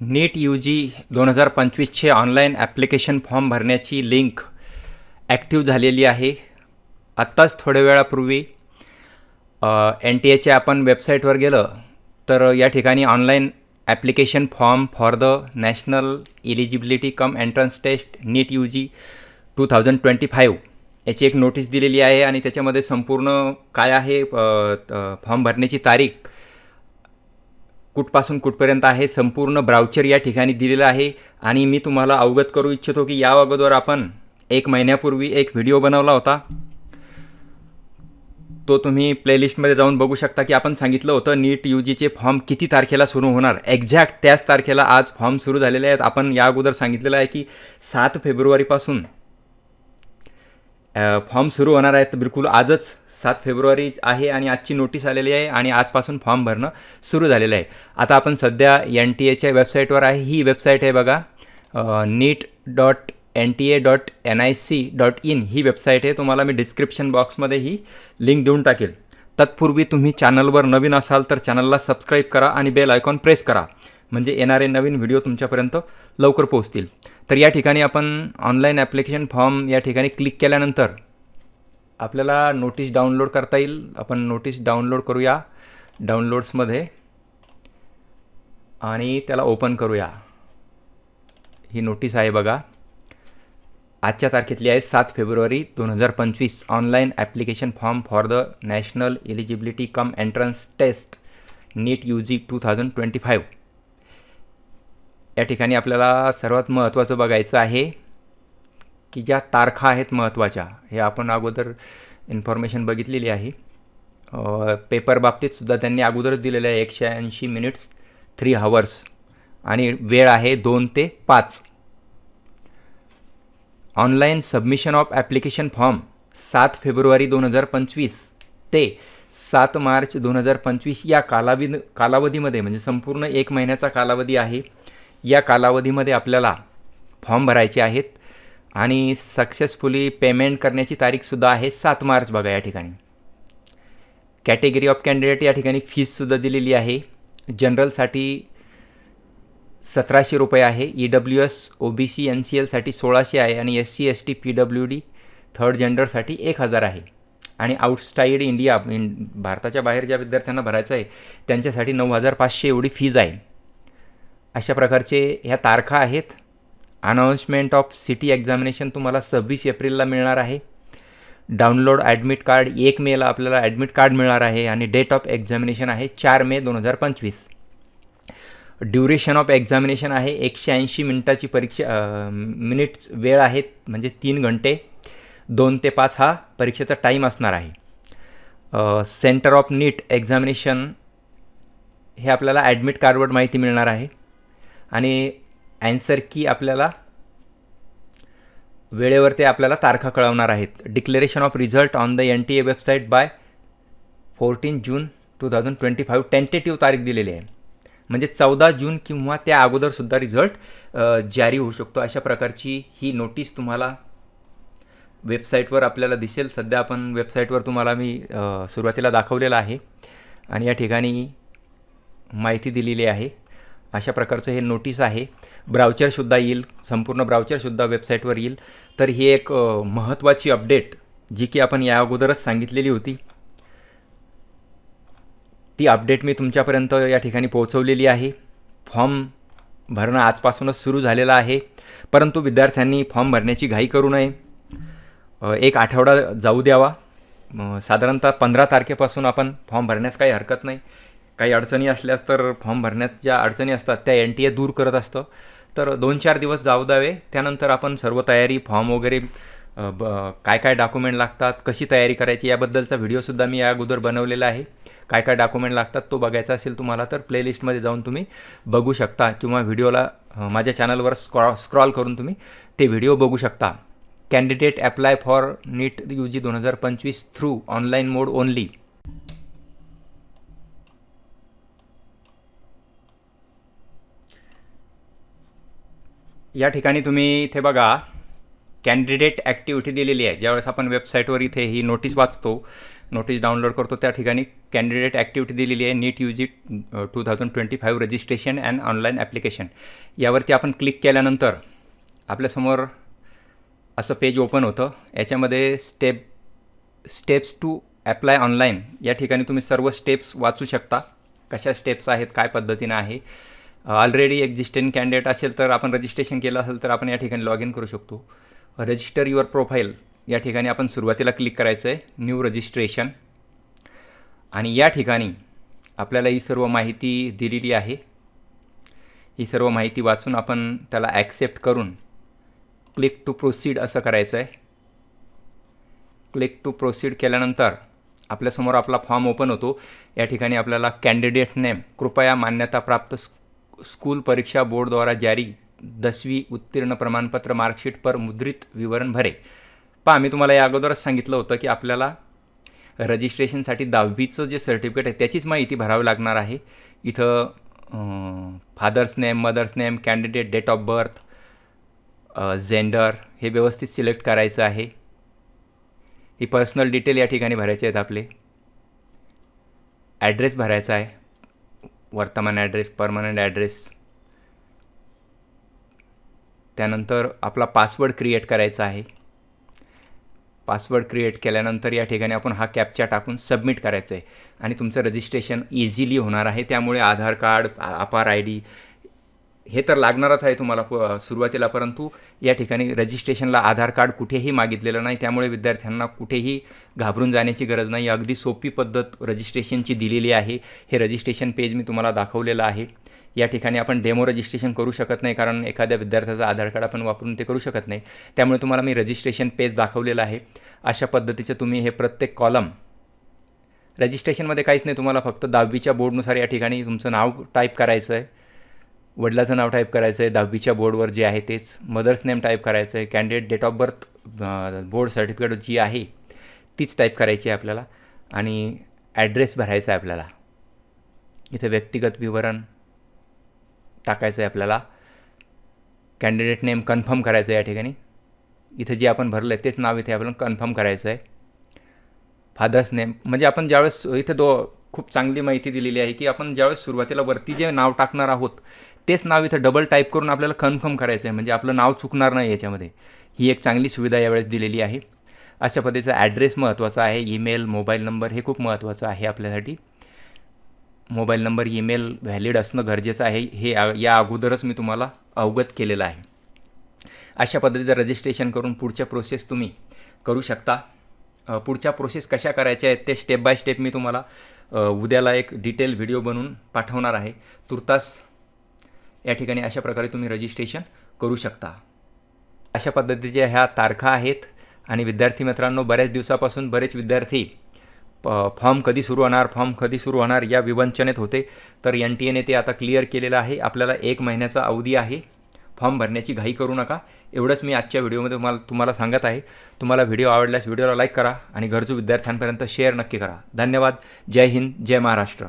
नीट U G दोन हजार पंचवीसचे ऑनलाईन ॲप्लिकेशन फॉर्म भरण्याची लिंक ॲक्टिव्ह झालेली आहे. आत्ताच थोड्या वेळापूर्वी एन टी एच्या आपण वेबसाईटवर गेलं तर या ठिकाणी online application form for the national eligibility cum entrance test NEET U G two thousand twenty five याची एक नोटीस दिलेली आहे आणि त्याच्यामध्ये संपूर्ण काय आहे फॉर्म भरण्याची तारीख कुठपासून कुठपर्यंत आहे संपूर्ण ब्राउचर या ठिकाणी दिलेलं आहे. आणि मी तुम्हाला अवगत करू इच्छितो की या अगोदर आपण एक महिन्यापूर्वी एक व्हिडिओ बनवला होता. तो तुम्ही प्लेलिस्टमध्ये जाऊन बघू शकता की आपण सांगितलं होतं नीट यू जीचे फॉर्म किती तारखेला सुरू होणार. एक्झॅक्ट त्याच तारखेला आज फॉर्म सुरू झालेले आहेत. आपण या अगोदर सांगितलेलं आहे की सात फेब्रुवारीपासून फॉर्म सुरू होणार आहेत. बिलकुल आजच सात फेब्रुवारी आहे आणि आजची नोटीस आलेली आहे आणि आजपासून फॉर्म भरणं सुरू झालेलं आहे. आता आपण सध्या एन टी एच्या वेबसाईटवर आहे. ही वेबसाईट आहे बघा. NEET dot N T A dot N I C dot in he website आहे. तुम्हाला मी डिस्क्रिप्शन बॉक्समध्ये ही लिंक देऊन टाकेल. तत्पूर्वी तुम्ही चॅनलवर नवीन असाल तर चॅनलला सबस्क्राईब करा आणि बेल आयकॉन प्रेस करा. म्हणजे येणारे नवीन व्हिडिओ तुमच्यापर्यंत लवकर पोहोचतील. तर या ठिकाणी आपण ऑनलाईन ॲप्लिकेशन फॉर्म या ठिकाणी क्लिक केल्यानंतर आपल्याला नोटीस डाउनलोड करता येईल. आपण नोटीस डाउनलोड करूया. डाउनलोड्समध्ये आणि त्याला ओपन करूया. ही नोटीस आहे बघा. आजच्या तारखेतली आहे सात फेब्रुवारी दोन हजार पंचवीस. Online application form for the national eligibility cum entrance test NEET U G two thousand twenty five या ठिकाणी आपल्याला सर्वात महत्त्वाचं बघायचं आहे की ज्या तारखा आहेत महत्त्वाच्या हे आपण अगोदर इन्फॉर्मेशन बघितलेली आहे. पेपर बाबतीतसुद्धा त्यांनी अगोदरच दिलेलं आहे एकशे ऐंशी मिनिट्स थ्री हवर्स आणि वेळ आहे दोन ते पाच. Online submission of application form सात फेब्रुवारी दोन हजार पंचवीस ते सात मार्च दोन हजार पंचवीस या कालावधी कालावधीमध्ये म्हणजे संपूर्ण एक महिन्याचा कालावधी आहे. या कालावधीमध्ये आपल्याला फॉर्म भरायचे आहेत आणि सक्सेसफुली पेमेंट करण्याची तारीखसुद्धा आहे सात मार्च बघा या ठिकाणी. कॅटेगरी ऑफ कॅन्डिडेट या ठिकाणी फीससुद्धा दिलेली आहे. जनरलसाठी सतराशे रुपये आहे E W S O B C N C एलसाठी सोळाशे आहे आणि S C S T P W D third जेंडरसाठी एक हजार आहे. आणि आउटसाईड इंडिया इन भारताच्या बाहेर ज्या विद्यार्थ्यांना भरायचं आहे त्यांच्यासाठी नऊ हजार पाचशे एवढी फीज आहे. अशा प्रकारचे ह्या तारखा आहेत. अनाऊन्समेंट ऑफ सिटी एक्झामिनेशन तुम्हाला सव्वीस एप्रिलला मिळणार आहे. डाउनलोड ॲडमिट कार्ड एक मेला आपल्याला ॲडमिट कार्ड मिळणार आहे आणि डेट ऑफ एक्झामिनेशन आहे चार मे दोन हजार पंचवीस. ड्युरेशन ऑफ एक्झामिनेशन आहे एकशे ऐंशी मिनटाची परीक्षा मिनिट्स वेळ आहे म्हणजे तीन घंटे. दोन ते पाच हा परीक्षेचा टाईम असणार आहे. सेंटर ऑफ नीट एक्झामिनेशन हे आपल्याला ॲडमिट कार्डवर माहिती मिळणार आहे. आणि ॲन्सर की आपल्याला वेळेवर ते आपल्याला तारखा कळवणार आहेत. Declaration of result on the N T A website by fourteen June two thousand twenty five tentative तारीख दिलेली आहे. म्हणजे चौदा जून किंवा त्या अगोदरसुद्धा रिझल्ट जारी होऊ शकतो. अशा प्रकारची ही नोटीस तुम्हाला वेबसाईटवर आपल्याला दिसेल. सध्या आपण वेबसाईटवर तुम्हाला मी सुरुवातीला दाखवलेलं आहे. आणि या ठिकाणी माहिती दिलेली आहे. अशा प्रकारचं हे नोटीस आहे. ब्राउचरसुद्धा येईल संपूर्ण ब्राउचरसुद्धा वेबसाईटवर येईल. तर ही एक महत्त्वाची अपडेट जी की आपण या अगोदरच सांगितलेली होती. ती अपडेट मी तुमच्यापर्यंत या ठिकाणी पोहोचवलेली आहे. फॉर्म भरणं आजपासूनच सुरू झालेलं आहे. परंतु विद्यार्थ्यांनी फॉर्म भरण्याची घाई करू नये. एक आठवडा जाऊ द्यावा. साधारणतः पंधरा तारखेपासून आपण फॉर्म भरण्यास काही हरकत नाही. काही अडचणी असल्यास तर फॉर्म भरण्यात ज्या अडचणी असतात त्या एन टी ए दूर करत असतं. तर दोन चार दिवस जाऊ द्यावे. त्यानंतर आपण सर्व तयारी फॉर्म वगैरे ब काय काय डॉक्युमेंट लागतात कशी तयारी करायची याबद्दलचा व्हिडिओसुद्धा मी या अगोदर बनवलेला आहे. काय काय डॉक्युमेंट लागतात तो बघायचा असेल तुम्हाला तर प्लेलिस्टमध्ये जाऊन तुम्ही बघू शकता किंवा व्हिडिओला माझ्या चॅनलवर स्क्रॉ स्क्रॉल करून तुम्ही ते व्हिडिओ बघू शकता. Candidate apply for NEET U G दोन हजार पंचवीस थ्रू ऑनलाईन मोड ओनली. या ठिकाणी तुम्ही इथे बघा कॅन्डिडेट ॲक्टिव्हिटी दिलेली आहे. ज्यावेळेस आपण वेबसाईटवर इथे ही नोटीस वाचतो नोटीस डाउनलोड करतो त्या ठिकाणी कॅन्डिडेट ॲक्टिव्हिटी दिलेली आहे. NEET U G two thousand twenty five registration and online application यावरती आपण क्लिक केल्यानंतर आपल्यासमोर असं पेज ओपन होतं. याच्यामध्ये step steps to apply online या ठिकाणी तुम्ही सर्व स्टेप्स वाचू शकता. कशा स्टेप्स आहेत काय पद्धतीनं आहे ऑलरेडी एक्झिस्टेंट कॅन्डिडेट असेल तर आपण रजिस्ट्रेशन केलं असेल तर आपण या ठिकाणी लॉग इन करू शकतो. रजिस्टर युअर प्रोफाईल या ठिकाणी आपण सुरुवातीला क्लिक करायचं आहे न्यू रजिस्ट्रेशन आणि या ठिकाणी आपल्याला ही सर्व माहिती दिलेली आहे. ही सर्व माहिती वाचून आपण त्याला ॲक्सेप्ट करून क्लिक टू प्रोसीड असं करायचं आहे क्लिक टू प्रोसीड केल्यानंतर आपल्यासमोर आपला फॉर्म ओपन होतो. या ठिकाणी आपल्याला कॅन्डिडेट नेम कृपया मान्यताप्राप्त स्कूल परीक्षा बोर्डद्वारा जारी दसवी उत्तीर्ण प्रमाणपत्र मार्कशीट पर मुद्रित विवरण भरे. पहा मी तुम्हाला या अगोदरच सांगितलं होतं की आपल्याला रजिस्ट्रेशनसाठी दहावीचं जे सर्टिफिकेट आहे त्याचीच माहिती भरावी लागणार आहे. इथं father's name mother's name candidate date of birth gender हे व्यवस्थित सिलेक्ट करायचं आहे. ही पर्सनल डिटेल या ठिकाणी भरायचे आहेत आपले. ॲड्रेस भरायचा आहे. वर्तमान ॲड्रेस परमनंट ॲड्रेस त्यानंतर आपला पासवर्ड क्रिएट करायचा आहे. पासवर्ड क्रिएट केल्यानंतर या ठिकाणी आपण हा कॅपचा टाकून सबमिट करायचं आहे आणि तुमचं रजिस्ट्रेशन इझिली होणार आहे. त्यामुळे Aadhaar card APAAR I D हे तर लागणारच आहे तुम्हाला प- सुरुवातीला परंतु या ठिकाणी रजिस्ट्रेशनला आधार कार्ड कुठेही मागितलेलं नाही. त्यामुळे विद्यार्थ्यांना कुठेही घाबरून जाण्याची गरज नाही. अगदी सोपी पद्धत रजिस्ट्रेशनची दिलेली आहे. हे रजिस्ट्रेशन पेज मी तुम्हाला दाखवलेलं आहे. या ठिकाणी आपण डेमो रजिस्ट्रेशन करू शकत नाही कारण एखाद्या विद्यार्थ्याचं आधार कार्ड आपण वापरून ते करू शकत नाही. त्यामुळे तुम्हाला मी रजिस्ट्रेशन पेज दाखवलेलं आहे. अशा पद्धतीचं तुम्ही हे प्रत्येक कॉलम रजिस्ट्रेशनमध्ये काहीच नाही. तुम्हाला फक्त दहावीच्या बोर्डनुसार या ठिकाणी तुमचं नाव टाईप करायचं आहे. वडिलाचं नाव टाईप करायचं आहे दहावीच्या बोर्डवर जे आहे तेच. मदर्स नेम टाईप करायचं आहे candidate date of birth board certificate जी आहे तीच टाईप करायची आहे आपल्याला. आणि ॲड्रेस भरायचा आहे आपल्याला. इथे व्यक्तिगत विवरण टाकायचं आहे आपल्याला. कॅन्डिडेट नेम कन्फर्म करायचं आहे या ठिकाणी. इथं जे आपण भरलं आहे तेच नाव इथे आपल्याला कन्फर्म करायचं आहे फादर्स नेम म्हणजे आपण ज्यावेळेस इथे दो खूप चांगली माहिती दिलेली आहे की आपण ज्यावेळेस सुरुवातीला वरती जे नाव टाकणार आहोत तेच नाव इथं डबल टाईप करून आपल्याला कन्फर्म करायचं आहे म्हणजे आपलं नाव चुकणार नाही याच्यामध्ये. ही एक चांगली सुविधा यावेळेस दिलेली आहे. अशा पद्धतीचा ॲड्रेस महत्त्वाचा आहे. ईमेल मोबाईल नंबर हे खूप महत्त्वाचं आहे आपल्यासाठी. मोबाईल नंबर ईमेल व्हॅलिड असणं गरजेचं आहे. हे या अगोदरच मी तुम्हाला अवगत केलेलं आहे. अशा पद्धतीचं रजिस्ट्रेशन करून पुढच्या प्रोसेस तुम्ही करू शकता. पुढच्या प्रोसेस कशा करायच्या आहेत ते स्टेप बाय स्टेप मी तुम्हाला उद्याला एक डिटेल व्हिडिओ बनवून पाठवणार आहे. तुर्तास या ठिकाणी अशा प्रकारे तुम्ही रजिस्ट्रेशन करू शकता. अशा पद्धतीच्या ह्या तारखा आहेत आणि विद्यार्थी मित्रांनो बऱ्याच दिवसापासून बरेच विद्यार्थी प फॉर्म कधी सुरू होणार फॉर्म कधी सुरू होणार या विवंचनेत होते. तर एन टी एने ते आता क्लिअर केलेलं आहे. आपल्याला एक महिन्याचा अवधी आहे. फॉर्म भरण्याची घाई करू नका. एवढंच मी आजच्या व्हिडिओमध्ये तुम्हाला तुम्हाला सांगत आहे. तुम्हाला व्हिडिओ आवडल्यास व्हिडिओला लाईक करा आणि गरजू विद्यार्थ्यांपर्यंत शेअर नक्की करा. धन्यवाद. जय हिंद. जय महाराष्ट्र.